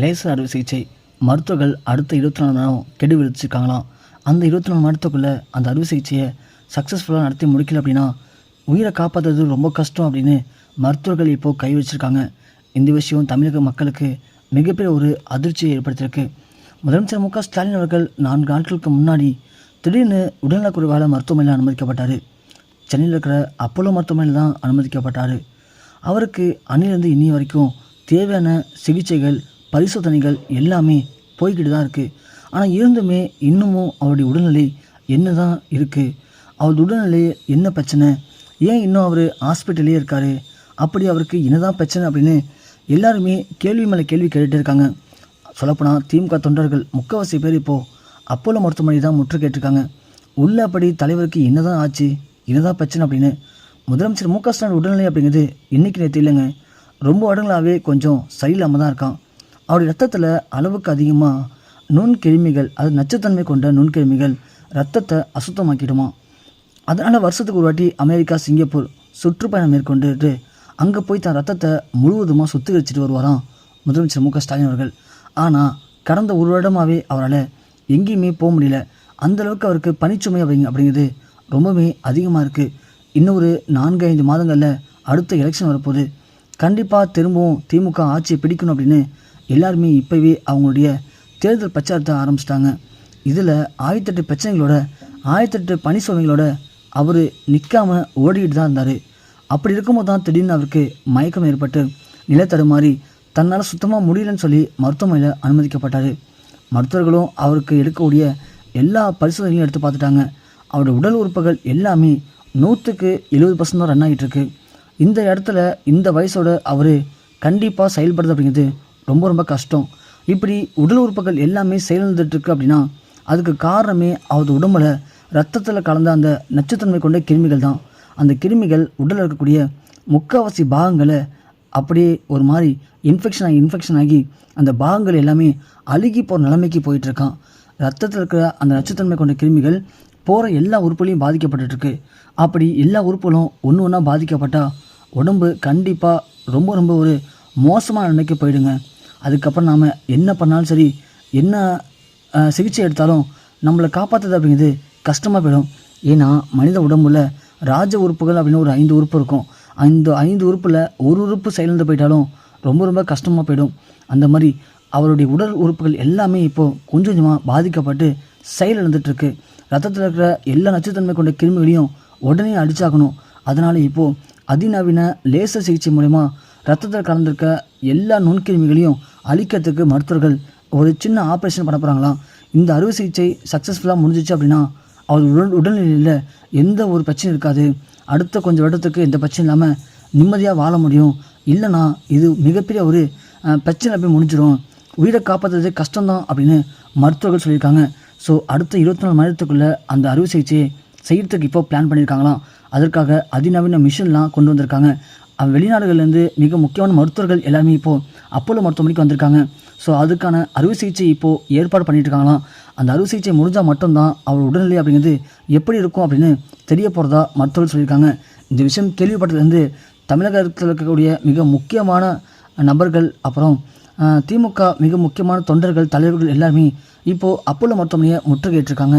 Laser அறுவை சிகிச்சை மருத்துவர்கள் அடுத்த இருபத்தி நாலு மணி நேரம் கெடு விதிச்சிருக்காங்களாம். அந்த இருபத்தி நாலு மணி நேரத்துக்குள்ளே அந்த அறுவை சிகிச்சையை சக்ஸஸ்ஃபுல்லாக நடத்தி முடிக்கல அப்படின்னா உயிரை காப்பாற்றுறது ரொம்ப கஷ்டம் அப்படின்னு மருத்துவர்கள் இப்போது கை வச்சிருக்காங்க. இந்த விஷயம் தமிழக மக்களுக்கு மிகப்பெரிய ஒரு அதிர்ச்சியை ஏற்படுத்தியிருக்கு. முதலமைச்சர் மு க ஸ்டாலின் அவர்கள் நான்கு நாட்களுக்கு முன்னாடி திடீர்னு உடல்நலக்குறைவால் மருத்துவமனையில் அனுமதிக்கப்பட்டார். சென்னையில் இருக்கிற அப்போலோ மருத்துவமனையில் தான் அனுமதிக்கப்பட்டார். அவருக்கு அன்னிலிருந்து இன்னி வரைக்கும் தேவையான சிகிச்சைகள் பரிசோதனைகள் எல்லாமே போய்கிட்டு தான் இருக்குது ஆனால் இருந்துமே இன்னமும் அவருடைய உடல்நிலை என்ன தான் இருக்குது அவருடைய உடல்நிலை என்ன பிரச்சனை? ஏன் இன்னும் அவர் ஹாஸ்பிட்டலே இருக்கார்? அப்படி அவருக்கு என்னதான் பிரச்சனை அப்படின்னு எல்லாருமே கேள்வி மேலே கேள்வி கேட்டுகிட்டே இருக்காங்க. சொல்லப்போனால் திமுக தொண்டர்கள் முக்கால்வாசி பேர் இப்போது அப்போலோ மருத்துவமனை தான் முற்று கேட்டிருக்காங்க. உள்ளபடி தலைவருக்கு என்னதான் ஆச்சு? என்னதான் பிரச்சனை அப்படின்னு முதலமைச்சர் மு க ஸ்டாலின் உடல்நிலை அப்படிங்கிறது இன்றைக்கி நேற்று இல்லைங்க. ரொம்ப வருடங்களாகவே கொஞ்சம் சரியில்லாமல் தான் இருக்கான். அவருடைய ரத்தத்தில் அளவுக்கு அதிகமாக நுண்கிருமிகள் அது நச்சுத்தன்மை கொண்ட நுண்கிருமிகள் ரத்தத்தை அசுத்தமாக்கிடுமா? அதனால் வருஷத்துக்கு ஒரு வாட்டி அமெரிக்கா சிங்கப்பூர் சுற்றுப்பயணம் மேற்கொண்டுட்டு அங்கே போய் தான் ரத்தத்தை முழுவதுமாக சுத்திகரிச்சுட்டு வருவாராம் முதலமைச்சர் மு க ஸ்டாலின் அவர்கள். ஆனால் கடந்த ஒரு வருடமாகவே அவரால் எங்கேயுமே போக முடியல. அந்தளவுக்கு அவருக்கு பனிச்சுமை அப்படிங்க அப்படிங்கிறது ரொம்பவே அதிகமாக இருக்குது இன்னொரு நான்கு ஐந்து மாதங்களில் அடுத்த எலெக்ஷன் வரப்போகுது. கண்டிப்பாக திரும்பவும் திமுக ஆட்சியை பிடிக்கணும் அப்படின்னு எல்லாருமே இப்போவே அவங்களுடைய தேர்தல் பிரச்சாரத்தை ஆரம்பிச்சிட்டாங்க. இதில் ஆயிரத்தெட்டு பிரச்சனைகளோட ஆயிரத்தெட்டு பணி சுமைகளோட அவர் நிற்காமல் ஓடிக்கிட்டு தான் இருந்தார். அப்படி இருக்கும்போது தான் திடீர்னு அவருக்கு மயக்கம் ஏற்பட்டு நிலத்தடுமாறி தன்னால் சுத்தமாக முடியலன்னு சொல்லி மருத்துவமனையில் அனுமதிக்கப்பட்டார். மருத்துவர்களும் அவருக்கு எடுக்கக்கூடிய எல்லா பரிசோதனைகளையும் எடுத்து பார்த்துட்டாங்க. அவருடைய உடல் உறுப்புகள் எல்லாமே நூற்றுக்கு எழுபது பர்சன்ட் தான் ரன் ஆகிட்டு இருக்கு. இந்த இடத்துல இந்த வயசோட அவர் கண்டிப்பாக செயல்படுறது அப்படிங்கிறது ரொம்ப ரொம்ப கஷ்டம். இப்படி உடல் உறுப்புகள் எல்லாமே செயலிழந்துட்டுருக்கு அப்படின்னா அதுக்கு காரணமே அவரது உடம்புல ரத்தத்தில் கலந்த அந்த நச்சுத்தன்மை கொண்ட கிருமிகள் தான். அந்த கிருமிகள் உடலில் இருக்கக்கூடிய முக்கால்வாசி பாகங்களை அப்படியே ஒரு மாதிரி இன்ஃபெக்ஷன் ஆகி இன்ஃபெக்ஷன் ஆகி அந்த பாகங்கள் எல்லாமே அழுகி போகிற நிலைமைக்கு போயிட்டுருக்கான். ரத்தத்தில் இருக்கிற அந்த நச்சுத்தன்மை கொண்ட கிருமிகள் போகிற எல்லா உறுப்புகளையும் பாதிக்கப்பட்டுருக்கு அப்படி எல்லா உறுப்புகளும் ஒன்று ஒன்றா பாதிக்கப்பட்டால் உடம்பு கண்டிப்பாக ரொம்ப ரொம்ப ஒரு மோசமான நிலைக்கு போயிடுங்க. அதுக்கப்புறம் நாம் என்ன பண்ணாலும் சரி என்ன சிகிச்சை எடுத்தாலும் நம்மளை காப்பாற்றுறது அப்படிங்கிறது கஷ்டமாக போயிடும். ஏன்னா மனித உடம்புல ராஜ உறுப்புகள் அப்படின்னு ஒரு ஐந்து உறுப்பு இருக்கும். அந்த ஐந்து உறுப்பில் ஒரு உறுப்பு செயலிழந்து போயிட்டாலும் ரொம்ப ரொம்ப கஷ்டமாக போயிடும். அந்த மாதிரி அவருடைய உடல் உறுப்புகள் எல்லாமே இப்போது கொஞ்சம் கொஞ்சமாக பாதிக்கப்பட்டு செயலிழந்துட்டுருக்கு ரத்தத்தில் இருக்கிற எல்லா நச்சுத்தன்மை கொண்ட கிருமிகளையும் உடனே அடிச்சாகணும். அதனால் இப்போது அதிநவீன லேசர் சிகிச்சை மூலயமா ரத்தத்தில் கலந்திருக்க எல்லா நுண்கிருமிகளையும் அழிக்கிறதுக்கு மருத்துவர்கள் ஒரு சின்ன ஆப்ரேஷன் பண்ண போகிறாங்களாம் இந்த அறுவை சிகிச்சை சக்ஸஸ்ஃபுல்லாக முடிஞ்சிச்சு அப்படின்னா அவர் உடல் உடல்நிலையில் எந்த ஒரு பிரச்சனையும் இருக்காது. அடுத்த கொஞ்சம் வருடத்துக்கு எந்த பிரச்சனையும் இல்லாமல் நிம்மதியாக வாழ முடியும். இல்லைனா இது மிகப்பெரிய ஒரு பிரச்சனை போய் முடிஞ்சிடும் உயிரை காப்பாற்றுறது கஷ்டம்தான் அப்படின்னு மருத்துவர்கள் சொல்லியிருக்காங்க. ஸோ அடுத்த இருபத்தி நாலு மணி நேரத்துக்குள்ளே அந்த அறுவை சிகிச்சையை செய்கிறதுக்கு இப்போ பிளான் பண்ணியிருக்காங்களாம். அதற்காக அதிநவீன மிஷின்லாம் கொண்டு வந்திருக்காங்க. வெளிநாடுகள்லேருந்து மிக முக்கியமான மருத்துவர்கள் எல்லாருமே இப்போது அப்போலோ மருத்துவமனைக்கு வந்திருக்காங்க. ஸோ அதுக்கான அறுவை சிகிச்சை இப்போது ஏற்பாடு பண்ணிட்டுருக்காங்களாம். அந்த அறுவை சிகிச்சை முடிஞ்சால் மட்டும்தான் அவர் உடல்நிலை அப்படிங்கிறது எப்படி இருக்கும் அப்படின்னு தெரிய போகிறதா மருத்துவர்கள் சொல்லியிருக்காங்க. இந்த விஷயம் கேள்விப்பட்டதுலேருந்து தமிழகத்தில் இருக்கக்கூடிய மிக முக்கியமான நபர்கள் அப்புறம் திமுக மிக முக்கியமான தொண்டர்கள் தலைவர்கள் எல்லாருமே இப்போது அப்போலோ மருத்துவமனையை முற்றுகையிட்டிருக்காங்க.